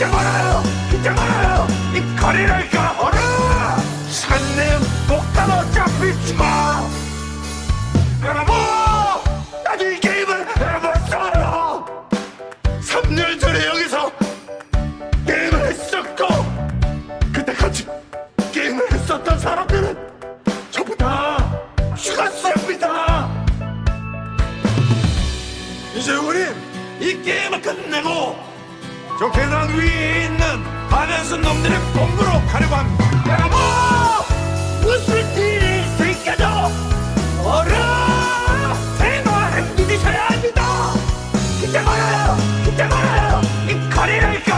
긴장 말아요. 긴장 말아요. 이 거리를 걸어 산내 목단 어차피 마. 여러분 나도 이 게임을 해봤어요. 3년 전에 여기서 게임을 했었고 그때 같이 게임을 했었던 사람들은 전부 다 죽었습니다. 이제 우린 이 게임을 끝내고 저 계단 위에 있는 반연순 놈들의 본부로 가려고 합니다. 여러분! 무슨 일이 생겨도 어라! 대만을 믿으셔야 합니다! 그때 말아요! 그때 말아요! 이 거리를!